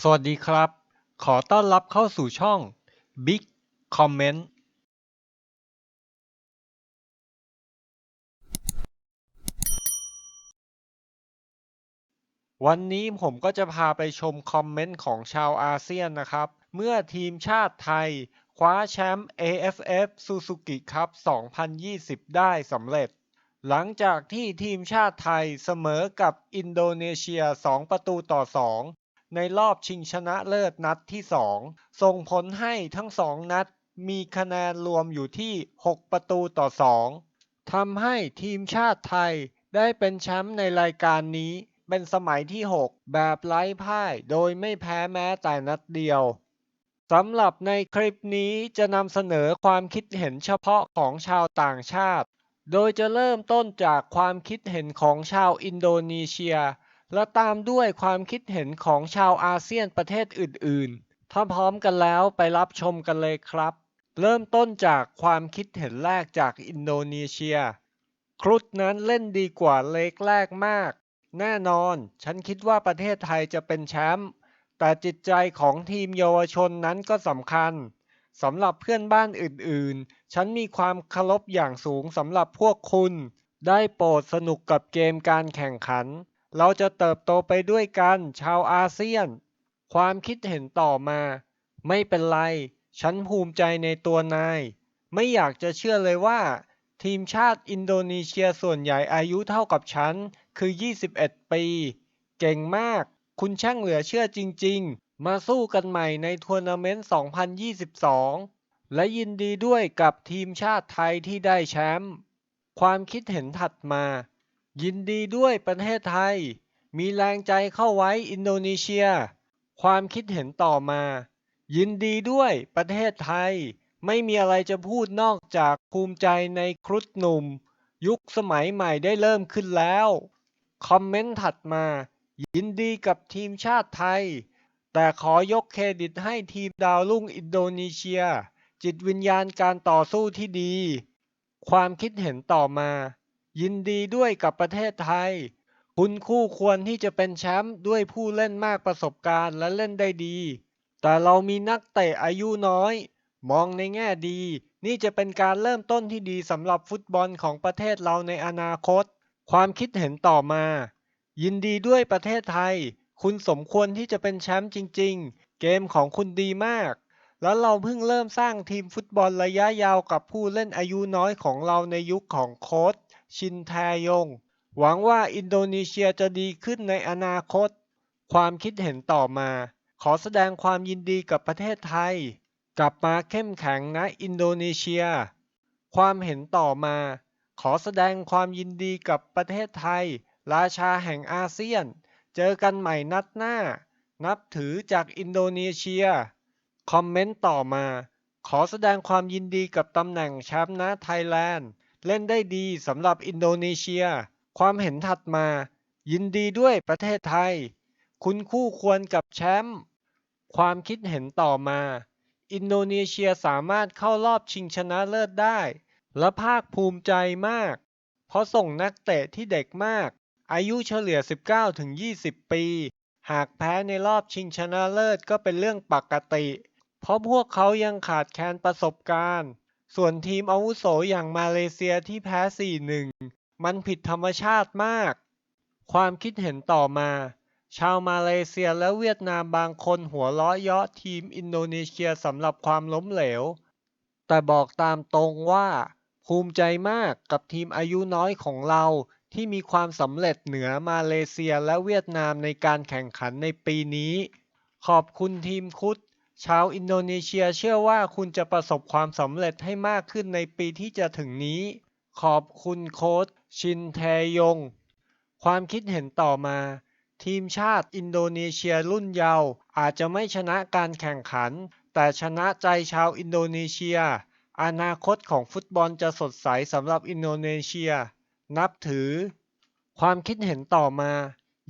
สวัสดีครับ ขอต้อนรับเข้าสู่ช่อง Big Comment วันนี้ผมก็จะพาไปชมคอมเมนต์ของชาวอาเซียนนะครับ เมื่อทีมชาติไทย คว้าแชมป์ AFF Suzuki Cup 2020 ได้สำเร็จ หลังจากที่ทีมชาติไทยเสมอกับอินโดนีเซีย 2 ประตูต่อ 2 ในรอบชิงชนะเลิศนัดที่ 2 ส่งผลให้ทั้งสองนัดมีคะแนนรวมอยู่ที่ 6 ประตูต่อ 2ทำให้ทีมชาติไทยได้เป็นแชมป์ในรายการนี้เป็นสมัยที่ 6 แบบไร้พ่ายโดยไม่แพ้แม้แต่นัดเดียวสำหรับในคลิปนี้จะนำเสนอความคิดเห็นเฉพาะของชาวต่างชาติ โดยจะเริ่มต้นจากความคิดเห็นของชาวอินโดนีเซีย และตามด้วยความคิดเห็นของชาวอาเซียนประเทศอื่นๆ ถ้าพร้อมกันแล้วไปรับชมกันเลยครับ เริ่มต้นจากความคิดเห็นแรกจากอินโดนีเซีย ครุฑนั้นเล่นดีกว่าเล็กแรกมาก แน่นอน ฉันคิดว่าประเทศไทยจะเป็นแชมป์ แต่จิตใจของทีมเยาวชนนั้นก็สำคัญสำหรับเพื่อนบ้านอื่นๆ ฉันมีความเคารพอย่างสูงสำหรับพวกคุณ ได้โปรดสนุกกับเกมการแข่งขัน เราจะเติบโตไปด้วยกันชาวอาเซียน ความคิดเห็นต่อมา ไม่เป็นไร ฉันภูมิใจในตัวนาย ไม่อยากจะเชื่อเลยว่า ทีมชาติอินโดนีเซียส่วนใหญ่อายุเท่ากับฉัน คือ 21 ปี เก่งมาก คุณช่างเหลือเชื่อจริง ๆ มาสู้กันใหม่ในทัวร์นาเมนต์ 2022 และยินดีด้วยกับทีมชาติไทยที่ได้แชมป์ความคิดเห็นถัดมา ยินดีด้วยประเทศไทย มีแรงใจเข้าไว้อินโดนีเซีย ความคิดเห็นต่อมา ยินดีด้วยประเทศไทย ไม่มีอะไรจะพูดนอกจากภูมิใจในครุฑหนุ่ม ยุคสมัยใหม่ได้เริ่มขึ้นแล้ว คอมเมนต์ถัดมา ยินดีกับทีมชาติไทย แต่ขอยกเครดิตให้ทีมดาวรุ่งอินโดนีเซีย จิตวิญญาณการต่อสู้ที่ดี ความคิดเห็นต่อมา ยินดีด้วยกับประเทศไทย คุณคู่ควรที่จะเป็นแชมป์ด้วยผู้เล่นมากประสบการณ์และเล่นได้ดี แต่เรามีนักเตะอายุน้อย มองในแง่ดี นี่จะเป็นการเริ่มต้นที่ดีสำหรับฟุตบอลของประเทศเราในอนาคต ความคิดเห็นต่อมา ยินดีด้วยประเทศไทย คุณสมควรที่จะเป็นแชมป์จริง ๆ เกมของคุณดีมากแล้วเราเพิ่งเริ่มสร้างทีมฟุตบอลระยะยาวกับผู้เล่นอายุน้อยของเราในยุคของโค้ช ชินแทยง หวังว่าอินโดนีเซียจะดีขึ้นในอนาคต ความคิดเห็นต่อมา ขอแสดงความยินดีกับประเทศไทย กลับมาเข้มแข็งนะอินโดนีเซีย ความเห็นต่อมา ขอแสดงความยินดีกับประเทศไทย ราชาแห่งอาเซียน เจอกันใหม่นัดหน้า นับถือจากอินโดนีเซีย คอมเมนต์ต่อมาขอแสดงความยินดีกับตำแหน่งแชมป์นะไทยแลนด์ เล่นได้ดีสำหรับอินโดนีเซีย ความเห็นถัดมา ยินดีด้วยประเทศไทย คุณคู่ควรกับแชมป์ความคิดเห็นต่อมา อินโดนีเซียสามารถเข้ารอบชิงชนะเลิศได้ และภาคภูมิใจมาก เพราะส่งนักเตะที่เด็กมาก อายุเฉลี่ย 19-20 ปี หากแพ้ในรอบชิงชนะเลิศก็เป็นเรื่องปกติ เพราะพวกเขายังขาดแคลนประสบการณ์ ส่วนทีมอาวุโสอย่างมาเลเซียที่แพ้ 4-1 มันผิดธรรมชาติมาก ความคิดเห็นต่อมา ชาวมาเลเซียและเวียดนามบางคนหัวเราะเยาะทีมอินโดนีเซียสำหรับความล้มเหลว แต่บอกตามตรงว่า ภูมิใจมากกับทีมอายุน้อยของเราที่มีความสำเร็จเหนือมาเลเซียและเวียดนามในการแข่งขันในปีนี้ ขอบคุณทีมคุด ชาวอินโดนีเซียเชื่อว่าคุณจะประสบความสำเร็จให้มากขึ้นในปีที่จะถึงนี้ ขอบคุณโค้ชชินแทยง ความคิดเห็นต่อมา ทีมชาติอินโดนีเซียรุ่นเยาว์อาจจะไม่ชนะการแข่งขัน แต่ชนะใจชาวอินโดนีเซีย อนาคตของฟุตบอลจะสดใสสำหรับอินโดนีเซีย นับถือ ความคิดเห็นต่อมา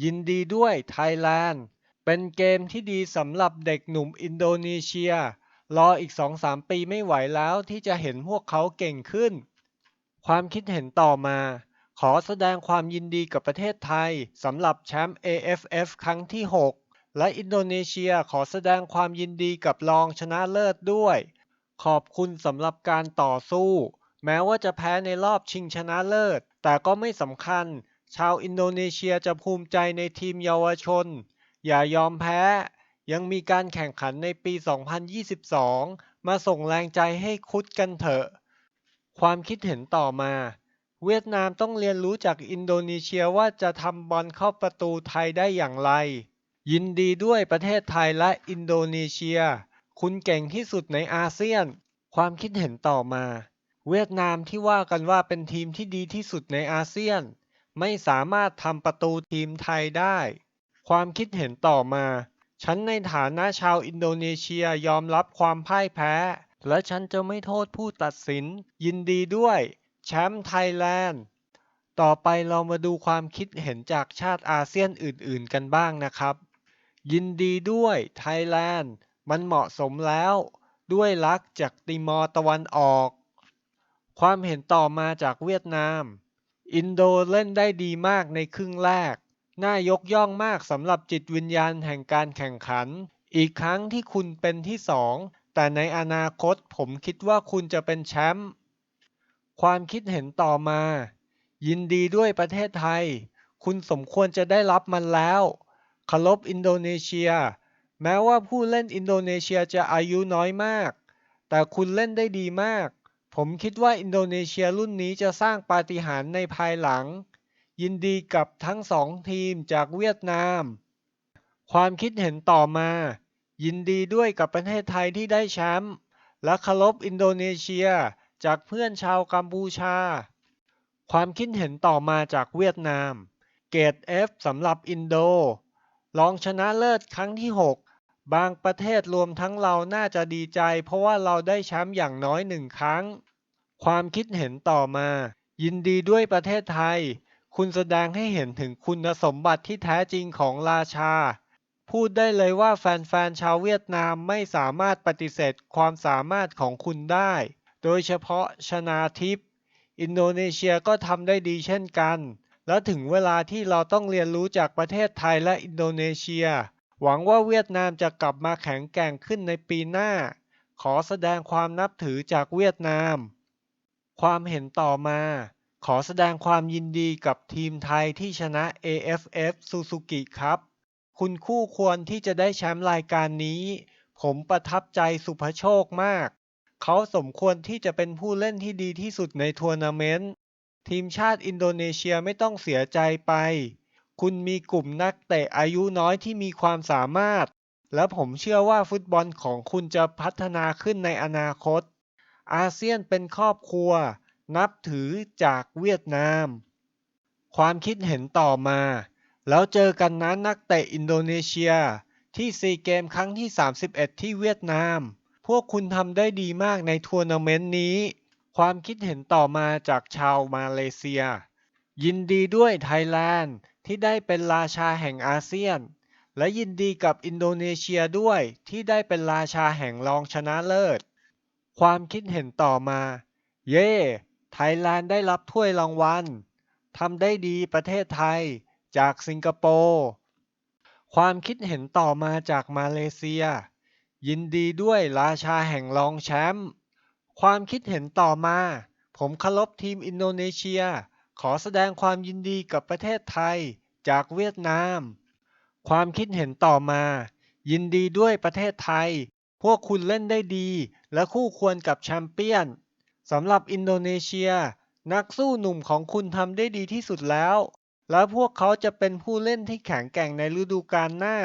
ยินดีด้วยไทยแลนด์ เป็นเกมที่ดีสำหรับเด็กหนุ่มอินโดนีเซีย รออีก 2-3 ปีไม่ไหวแล้วที่จะเห็นพวกเขาเก่งขึ้น ความคิดเห็นต่อมา ขอแสดงความยินดีกับประเทศไทยสำหรับแชมป์ AFF ครั้งที่ 6 และอินโดนีเซียขอแสดงความยินดีกับรองชนะเลิศด้วย ขอบคุณสำหรับการต่อสู้ แม้ว่าจะแพ้ในรอบชิงชนะเลิศ แต่ก็ไม่สำคัญ ชาวอินโดนีเซียจะภูมิใจในทีมเยาวชน อย่ายอมแพ้ ยังมีการแข่งขันในปี 2022 มาส่งแรงใจให้คุดกันเถอะ ความคิดเห็นต่อมา เวียดนามต้องเรียนรู้จากอินโดนีเซียว่าจะทำบอลเข้าประตูไทยได้อย่างไร ยินดีด้วยประเทศไทยและอินโดนีเซีย คุณเก่งที่สุดในอาเซียน ความคิดเห็นต่อมา เวียดนามที่ว่ากันว่าเป็นทีมที่ดีที่สุดในอาเซียน ไม่สามารถทำประตูทีมไทยได้ ความคิดเห็นต่อมา ฉันในฐานะชาวอินโดนีเซียยอมรับความพ่ายแพ้ และฉันจะไม่โทษผู้ตัดสิน ยินดีด้วย แชมป์ไทยแลนด์ ต่อไปเรามาดูความคิดเห็นจากชาติอาเซียนอื่นๆกันบ้างนะครับ ยินดีด้วยไทยแลนด์ มันเหมาะสมแล้ว ด้วยรักจากติมอร์ตะวันออก ความเห็นต่อมาจากเวียดนาม อินโดเล่นได้ดีมากในครึ่งแรก น่ายกย่องมากสำหรับจิตวิญญาณแห่งการแข่งขัน อีกครั้งที่คุณเป็นที่สอง แต่ในอนาคตผมคิดว่าคุณจะเป็นแชมป์ ความคิดเห็นต่อมา ยินดีด้วยประเทศไทย คุณสมควรจะได้รับมันแล้วคารพอินโดนีเซีย แม้ว่าผู้เล่นอินโดนีเซียจะอายุน้อยมาก แต่คุณเล่นได้ดีมาก ผมคิดว่าอินโดนีเซียรุ่นนี้จะสร้างปาฏิหาริย์ในภายหลัง ยินดีกับทั้งสองทีมจากเวียดนาม ความคิดเห็นต่อมา ยินดีด้วยกับประเทศไทยที่ได้แชมป์และเคารพอินโดนีเซียจากเพื่อนชาวกัมพูชา ความคิดเห็นต่อมาจากเวียดนาม เกรด F สำหรับอินโด รองชนะเลิศครั้งที่ 6 บางประเทศรวมทั้งเราน่าจะดีใจ เพราะว่าเราได้แชมป์อย่างน้อยหนึ่งครั้ง ความคิดเห็นต่อมา ยินดีด้วยประเทศไทย คุณแสดงให้เห็นถึงคุณสมบัติที่แท้จริงของราชา พูดได้เลยว่าแฟนๆชาวเวียดนามไม่สามารถปฏิเสธความสามารถของคุณได้ โดยเฉพาะชนาทิพย์อินโดนีเซียก็ทำได้ดีเช่นกัน และถึงเวลาที่เราต้องเรียนรู้จากประเทศไทยและอินโดนีเซีย หวังว่าเวียดนามจะกลับมาแข็งแกร่งขึ้นในปีหน้า ขอแสดงความนับถือจากเวียดนาม ความเห็นต่อมา ขอแสดงความยินดีกับทีมไทยที่ชนะ AFF Suzuki ครับ คุณคู่ควรที่จะได้แชมป์รายการนี้ ผมประทับใจสุภโชคมาก เขาสมควรที่จะเป็นผู้เล่นที่ดีที่สุดในทัวร์นาเมนต์ ทีมชาติอินโดนีเซียไม่ต้องเสียใจไป คุณมีกลุ่มนักเตะอายุน้อยที่มีความสามารถ และผมเชื่อว่าฟุตบอลของคุณจะพัฒนาขึ้นในอนาคต อาเซียนเป็นครอบครัว นับถือจากเวียดนาม ความคิดเห็นต่อมา แล้วเจอกันนะนักเตะอินโดนีเซีย ที่ซีเกมครั้งที่ 31 ที่เวียดนาม พวกคุณทำได้ดีมากในทัวร์นาเมนต์นี้ ความคิดเห็นต่อมาจากชาวมาเลเซีย ยินดีด้วยไทยแลนด์ที่ได้เป็นราชาแห่งอาเซียน และยินดีกับอินโดนีเซียด้วยที่ได้เป็นราชาแห่งรองชนะเลิศ ความคิดเห็นต่อมา เย่ ไทยแลนด์ได้รับถ้วยรางวัลทำได้ดีประเทศไทย จากสิงคโปร์ ความคิดเห็นต่อมาจากมาเลเซีย ยินดีด้วยราชาแห่งรองแชมป์ ความคิดเห็นต่อมา ผมเคารพทีมอินโดนีเซีย ขอแสดงความยินดีกับประเทศไทย จากเวียดนาม ความคิดเห็นต่อมา ยินดีด้วยประเทศไทย พวกคุณเล่นได้ดี และคู่ควรกับแชมเปี้ยน สำหรับอินโดนีเซีย นักสู้หนุ่มของคุณทำได้ดีที่สุดแล้ว และพวกเขาจะเป็นผู้เล่นที่แข็งแกร่งในฤดูกาลหน้า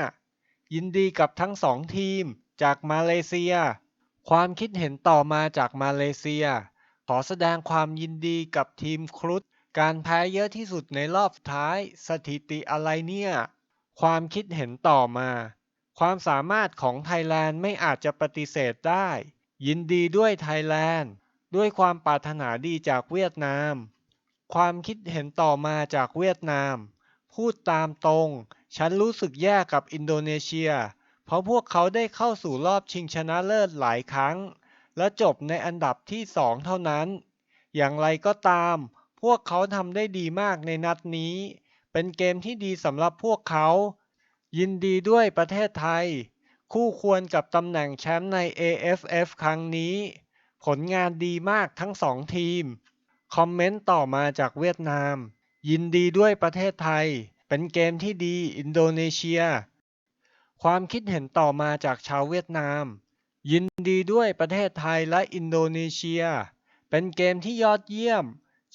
ยินดีกับทั้งสองทีมจากมาเลเซีย ความคิดเห็นต่อมาจากมาเลเซีย ขอแสดงความยินดีกับทีมครุฑการแพ้เยอะที่สุดในรอบท้าย สถิติอะไรเนี่ย ความคิดเห็นต่อมา ความสามารถของไทยแลนด์ไม่อาจจะปฏิเสธได้ ยินดีด้วยไทยแลนด์ ด้วยความปรารถนาดีจากเวียดนาม ความคิดเห็นต่อมาจากเวียดนาม พูดตามตรง ฉันรู้สึกแย่กับอินโดนีเซีย เพราะพวกเขาได้เข้าสู่รอบชิงชนะเลิศหลายครั้ง และจบในอันดับที่สองเท่านั้น อย่างไรก็ตาม พวกเขาทำได้ดีมากในนัดนี้ เป็นเกมที่ดีสำหรับพวกเขา ยินดีด้วยประเทศไทย คู่ควรกับตำแหน่งแชมป์ใน AFF ครั้งนี้ ผลงานดีมากทั้งสองทีม คอมเมนต์ต่อมาจากเวียดนาม ยินดีด้วยประเทศไทย เป็นเกมที่ดีอินโดนีเซีย ความคิดเห็นต่อมาจากชาวเวียดนาม ยินดีด้วยประเทศไทยและอินโดนีเซีย เป็นเกมที่ยอดเยี่ยม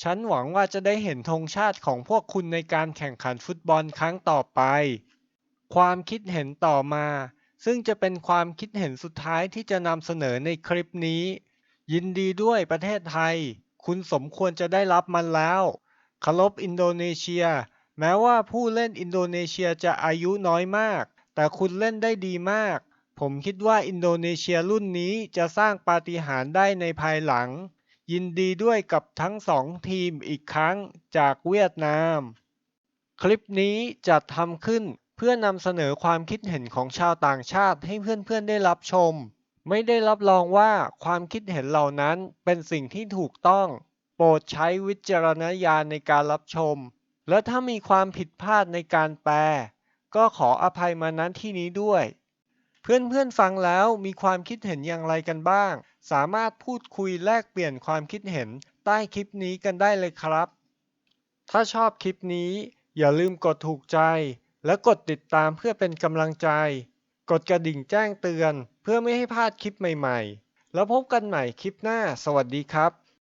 ฉันหวังว่าจะได้เห็นธงชาติของพวกคุณในการแข่งขันฟุตบอลครั้งต่อไป ความคิดเห็นต่อมา ซึ่งจะเป็นความคิดเห็นสุดท้ายที่จะนำเสนอในคลิปนี้ ยินดีด้วยประเทศไทย คุณสมควรจะได้รับมันแล้วเคารพอินโดนีเซีย แม้ว่าผู้เล่นอินโดนีเซียจะอายุน้อยมาก แต่คุณเล่นได้ดีมาก ผมคิดว่าอินโดนีเซียรุ่นนี้จะสร้างปาฏิหาริย์ได้ในภายหลัง ยินดีด้วยกับทั้งสองทีมอีกครั้งจากเวียดนาม คลิปนี้จัดทำขึ้นเพื่อนำเสนอความคิดเห็นของชาวต่างชาติให้เพื่อนๆได้รับชม ไม่ได้รับรองว่าความคิดเห็นเหล่านั้นเป็นสิ่งที่ถูกต้อง โปรดใช้วิจารณญาณในการรับชม และถ้ามีความผิดพลาดในการแปล ก็ขออภัยมาณที่นี้ด้วย เพื่อนๆฟังแล้วมีความคิดเห็นอย่างไรกันบ้าง สามารถพูดคุยแลกเปลี่ยนความคิดเห็นใต้คลิปนี้กันได้เลยครับ ถ้าชอบคลิปนี้ อย่าลืมกดถูกใจ และกดติดตามเพื่อเป็นกำลังใจ กดกระดิ่งแจ้งเตือน เพื่อไม่ให้พลาดคลิปใหม่ๆ แล้วพบกันใหม่คลิปหน้า สวัสดีครับ